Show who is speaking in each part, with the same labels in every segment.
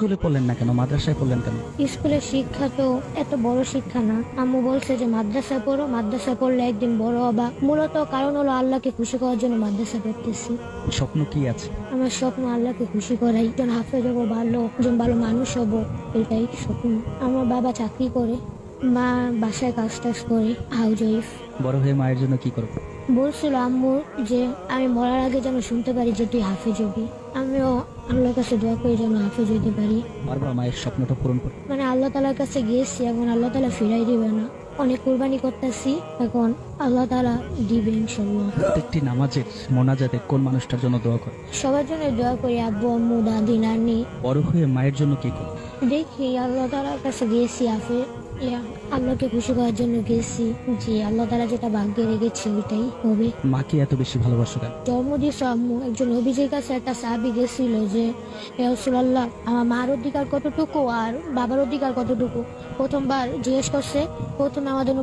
Speaker 1: স্কুলে পড়লেন না কেন? মাদ্রাসায় পড়লেন কেন?
Speaker 2: স্কুলের শিক্ষা তো এত বড় শিক্ষা না। আম্মু বলছে যে মাদ্রাসায় পড়ো মাদ্রাসায় পড়লে একদিন বড় হবা। মূলত কারণ হলো আল্লাহকে খুশি করার জন্য মাদ্রাসা পড়তেছি।
Speaker 1: স্বপ্ন কি আছে?
Speaker 2: আমার স্বপ্ন আল্লাহকে খুশি করাই। একজন হাফেজ হব ভালো একজন ভালো মানুষ হব এটাই স্বপ্ন। আমার বাবা চাকরি করে মা বাসায় কাজ টাজ করে হাউজ ওয়াইফ
Speaker 1: বড় হয়ে মায়ের জন্য কি করব?
Speaker 2: বলছিল আম্মু যে আমি মরার আগে যেন শুনতে পারি যে তুই হাফেজ হবি। আমিও আল্লাহর কাছে দোয়া করি যেন হাফেজ হইতে পারি।
Speaker 1: বারবার মায়ের স্বপ্নটা পূরণ করব
Speaker 2: মানে আল্লাহ তালার কাছে গিয়েছি এখন আল্লাহ তালা ফিরাই দিবে না। অনেক কুরবানি করতেছি এখন আল্লাহ তালা দিবে ইনশাল্লাহ
Speaker 1: প্রত্যেকটি নামাজের মোনাজাতে কোন মানুষটার জন্য দোয়া করে?
Speaker 2: সবার জন্য দোয়া করি আব্বু আম্মু দাদি নানি।
Speaker 1: বড় হয়ে মায়ের জন্য কি করব
Speaker 2: দেখি আল্লাহ তালার কাছে গিয়েছি আফে ইয়া, আল্লাহকে খুশি করার জন্য গেছি। যে আল্লাহ তালা যেটা ভাগ্যে রেখেছে ওইটাই হবে।
Speaker 1: মাকে এত বেশি ভালোবাসো কেন?
Speaker 2: জন্ম দিয়েছে আম্মু একজন অভিজের কাছে একটা সাহাবি গেছিল যে রসুল্লাহ আমার মার অধিকার কতটুকু আর বাবার অধিকার কতটুকু? প্রথমবার জিজ্ঞেস করছে। প্রথমে আমাদের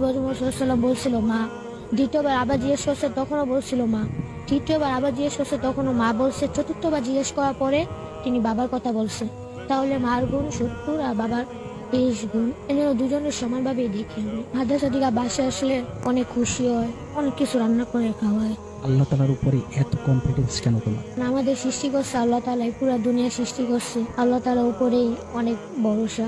Speaker 2: বলছিল মা। দ্বিতীয়বার আবার জিজ্ঞেস করছে তখনও বলছিল মা। তৃতীয়বার আবার জিজ্ঞেস করছে তখনও মা বলছে। চতুর্থবার জিজ্ঞেস করার পরে তিনি বাবার কথা বলছে। তাহলে মার গুণ সত্তর আর বাবার তেইশ গুণ। এজন্য দুজনের সমানভাবে দেখি আমি মাদ্রাসা থেকে বাসায় আসলে অনেক খুশি হয় অনেক কিছু রান্না করে খাওয়ায়।
Speaker 1: আল্লাহ তালার উপরে এত কনফিডেন্স কেন তোমার
Speaker 2: আমাদের সৃষ্টি করছে আল্লাহ তালাই পুরা দুনিয়া সৃষ্টি করছে। আল্লাহ তালা উপরেই অনেক ভরসা।